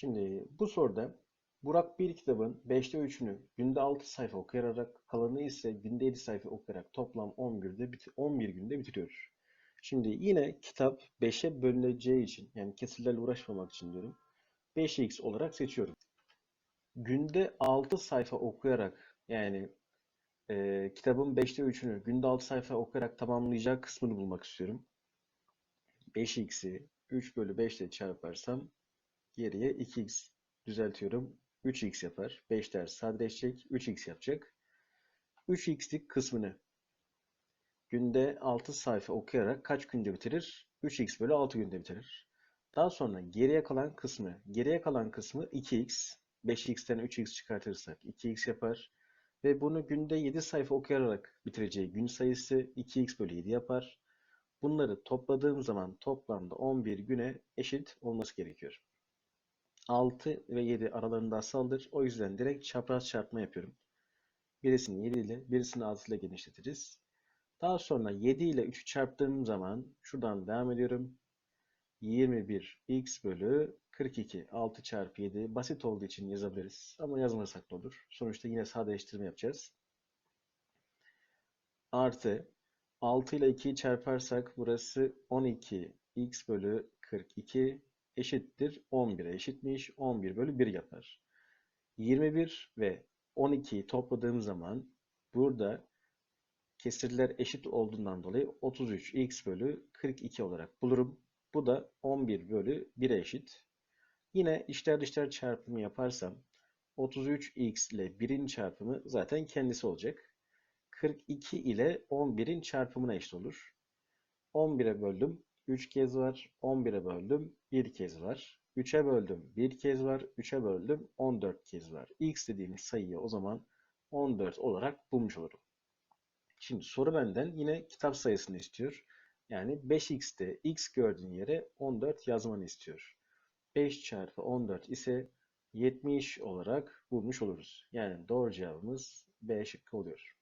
Şimdi bu soruda Burak bir kitabın 5'te 3'ünü günde 6 sayfa okuyarak kalanı ise günde 7 sayfa okuyarak toplam 11'de bit 11 günde bitiriyor. Şimdi yine kitap 5'e bölüneceği için yani kesirlerle uğraşmamak için diyorum. 5x olarak seçiyorum. Günde 6 sayfa okuyarak yani e, kitabın 5'te 3'ünü günde 6 sayfa okuyarak tamamlayacağı kısmını bulmak istiyorum. 5x'i 3 bölü 5 ile çarparsam geriye 2x düzeltiyorum. 3x yapar. 5 ders sadeleşecek. 3x yapacak. 3x'lik kısmını günde 6 sayfa okuyarak kaç günde bitirir? 3x bölü 6 günde bitirir. Daha sonra geriye kalan kısmı, geriye kalan kısmı 2x. 5x'ten 3x çıkartırsak 2x yapar. Ve bunu günde 7 sayfa okuyarak bitireceği gün sayısı 2x bölü 7 yapar. Bunları topladığım zaman toplamda 11 güne eşit olması gerekiyor. 6 ve 7 aralarında asaldır. O yüzden direkt çapraz çarpma yapıyorum. Birisini 7 ile, birisini 6 ile genişletiriz. Daha sonra 7 ile 3'ü çarptığım zaman şuradan devam ediyorum. 21 x bölü 42 6 çarpı 7 basit olduğu için yazabiliriz. Ama yazmasak da olur. Sonuçta yine sadeleştirme yapacağız. Artı 6 ile 2'yi çarparsak burası 12 x bölü 42 eşittir 11'e eşitmiş. 11 bölü 1 yapar. 21 ve 12'yi topladığım zaman burada kesirler eşit olduğundan dolayı 33 x bölü 42 olarak bulurum. Bu da 11 bölü 1'e eşit. Yine içler dışlar çarpımı yaparsam 33x ile 1'in çarpımı zaten kendisi olacak. 42 ile 11'in çarpımına eşit olur. 11'e böldüm 3 kez var. 11'e böldüm 1 kez var. 3'e böldüm 1 kez var. 3'e böldüm 14 kez var. x dediğimiz sayıyı o zaman 14 olarak bulmuş olurum. Şimdi soru benden yine kitap sayısını istiyor. Yani 5x'te x gördüğün yere 14 yazmanı istiyor. 5 çarpı 14 ise 70 olarak bulmuş oluruz. Yani doğru cevabımız B şıkkı oluyor.